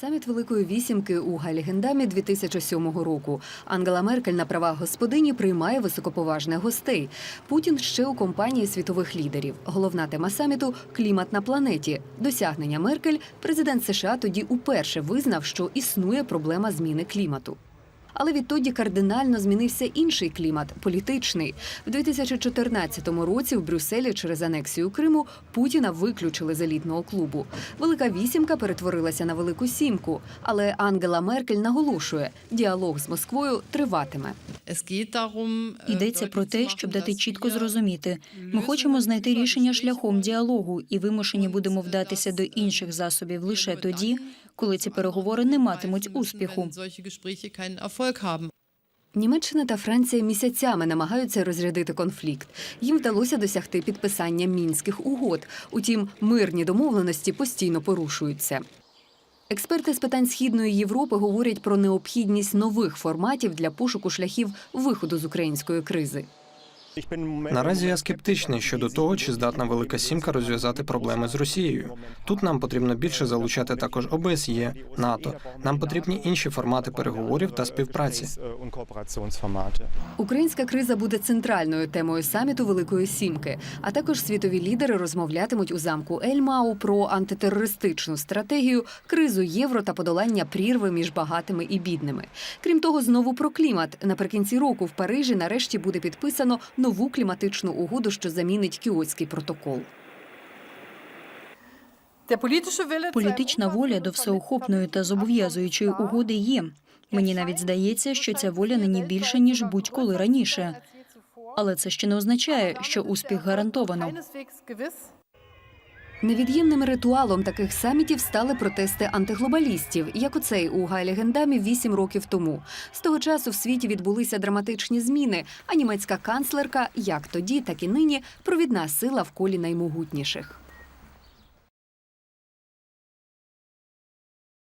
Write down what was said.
Саміт Великої вісімки у Гальгендамі 2007 року. Ангела Меркель на правах господині приймає високоповажних гостей. Путін ще у компанії світових лідерів. Головна тема саміту клімат на планеті. Досягнення Меркель президент США тоді уперше визнав, що існує проблема зміни клімату. Але відтоді кардинально змінився інший клімат політичний. В 2014 році в Брюсселі через анексію Криму Путіна виключили з елітного клубу. Велика вісімка перетворилася на велику сімку. Але Ангела Меркель наголошує, діалог з Москвою триватиме. Йдеться про те, щоб дати чітко зрозуміти. Ми хочемо знайти рішення шляхом діалогу, і вимушені будемо вдатися до інших засобів лише тоді, коли ці переговори не матимуть успіху. Німеччина та Франція місяцями намагаються розрядити конфлікт. Їм вдалося досягти підписання мінських угод. Утім, мирні домовленості постійно порушуються. Експерти з питань східної Європи говорять про необхідність нових форматів для пошуку шляхів виходу з української кризи. Наразі я скептичний щодо того, чи здатна велика сімка розв'язати проблеми з Росією. Тут нам потрібно більше залучати також ОБСЄ, НАТО. Нам потрібні інші формати переговорів та співпраці. Українська криза буде центральною темою саміту Великої Сімки. А також світові лідери розмовлятимуть у замку Ельмау про антитерористичну стратегію, кризу євро та подолання прірви між багатими і бідними. Крім того, знову про клімат. Наприкінці року в Парижі нарешті буде підписано нову кліматичну угоду, що замінить Кіотський протокол. Політична воля до всеохопної та зобов'язуючої угоди є. Мені навіть здається, що ця воля нині більша ніж будь-коли раніше. Але це ще не означає, що успіх гарантовано. Невід'ємним ритуалом таких самітів стали протести антиглобалістів, як оцей у Гайлігендамі вісім років тому. З того часу в світі відбулися драматичні зміни. А німецька канцлерка, як тоді, так і нині, провідна сила в колі наймогутніших.